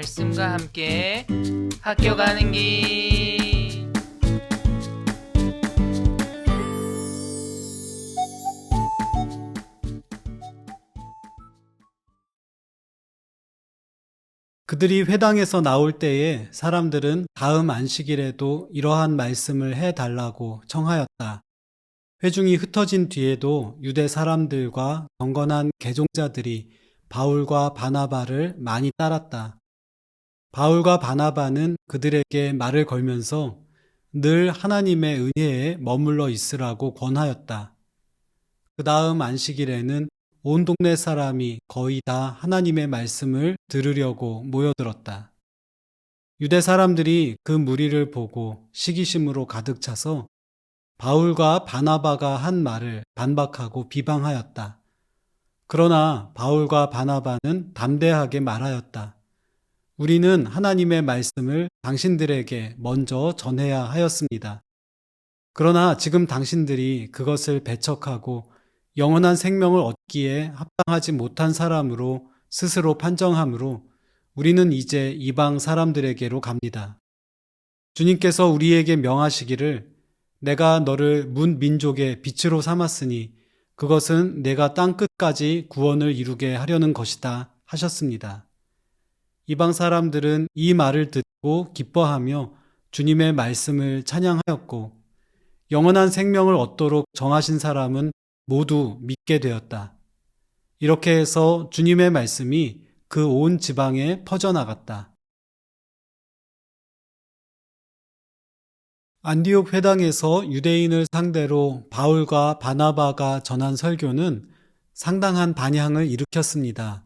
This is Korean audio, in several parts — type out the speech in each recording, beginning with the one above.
말씀과 함께 학교 가는 길. 그들이 회당에서 나올 때에 사람들은 다음 안식일에도 이러한 말씀을 해 달라고 청하였다. 회중이 흩어진 뒤에도 유대 사람들과 경건한 개종자들이 바울과 바나바를 많이 따랐다. 바울과 바나바는 그들에게 말을 걸면서 늘 하나님의 은혜에 머물러 있으라고 권하였다. 그 다음 안식일에는 온 동네 사람이 거의 다 하나님의 말씀을 들으려고 모여들었다. 유대 사람들이 그 무리를 보고 시기심으로 가득 차서 바울과 바나바가 한 말을 반박하고 비방하였다. 그러나 바울과 바나바는 담대하게 말하였다. 우리는 하나님의 말씀을 당신들에게 먼저 전해야 하였습니다. 그러나 지금 당신들이 그것을 배척하고 영원한 생명을 얻기에 합당하지 못한 사람으로 스스로 판정하므로 우리는 이제 이방 사람들에게로 갑니다. 주님께서 우리에게 명하시기를 내가 너를 문 민족의 빛으로 삼았으니 그것은 내가 땅 끝까지 구원을 이루게 하려는 것이다 하셨습니다. 이방 사람들은 이 말을 듣고 기뻐하며 주님의 말씀을 찬양하였고 영원한 생명을 얻도록 정하신 사람은 모두 믿게 되었다. 이렇게 해서 주님의 말씀이 그 온 지방에 퍼져나갔다. 안디옥 회당에서 유대인을 상대로 바울과 바나바가 전한 설교는 상당한 반향을 일으켰습니다.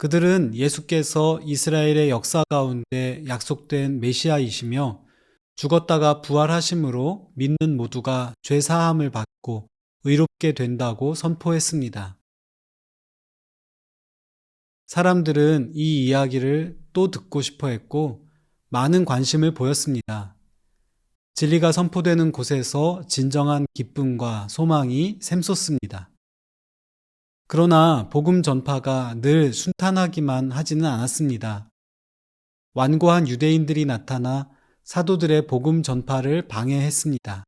그들은 예수께서 이스라엘의 역사 가운데 약속된 메시아이시며 죽었다가 부활하심으로 믿는 모두가 죄 사함을 받고 의롭게 된다고 선포했습니다. 사람들은 이 이야기를 또 듣고 싶어 했고 많은 관심을 보였습니다. 진리가 선포되는 곳에서 진정한 기쁨과 소망이 샘솟습니다. 그러나 복음 전파가 늘 순탄하기만 하지는 않았습니다. 완고한 유대인들이 나타나 사도들의 복음 전파를 방해했습니다.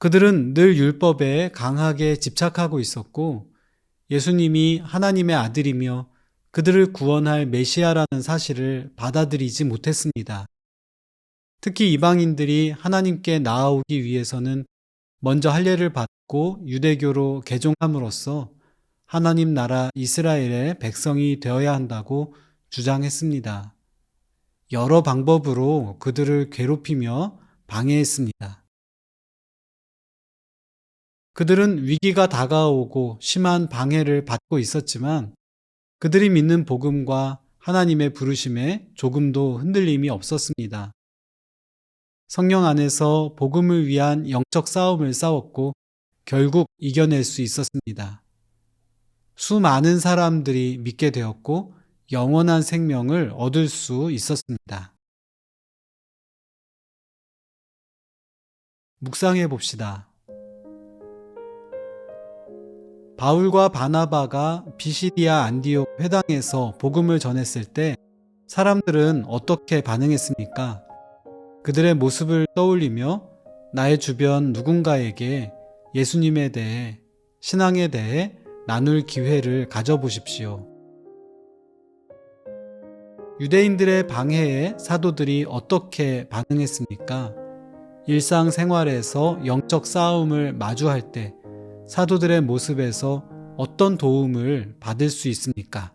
그들은 늘 율법에 강하게 집착하고 있었고 예수님이 하나님의 아들이며 그들을 구원할 메시아라는 사실을 받아들이지 못했습니다. 특히 이방인들이 하나님께 나아오기 위해서는 먼저 할례를 받고 유대교로 개종함으로써 하나님 나라 이스라엘의 백성이 되어야 한다고 주장했습니다. 여러 방법으로 그들을 괴롭히며 방해했습니다. 그들은 위기가 다가오고 심한 방해를 받고 있었지만 그들이 믿는 복음과 하나님의 부르심에 조금도 흔들림이 없었습니다. 성령 안에서 복음을 위한 영적 싸움을 싸웠고 결국 이겨낼 수 있었습니다. 수많은 사람들이 믿게 되었고 영원한 생명을 얻을 수 있었습니다. 묵상해 봅시다. 바울과 바나바가 비시디아 안디옥 회당에서 복음을 전했을 때 사람들은 어떻게 반응했습니까? 그들의 모습을 떠올리며 나의 주변 누군가에게 예수님에 대해 신앙에 대해 나눌 기회를 가져보십시오. 유대인들의 방해에 사도들이 어떻게 반응했습니까? 일상생활에서 영적 싸움을 마주할 때 사도들의 모습에서 어떤 도움을 받을 수 있습니까?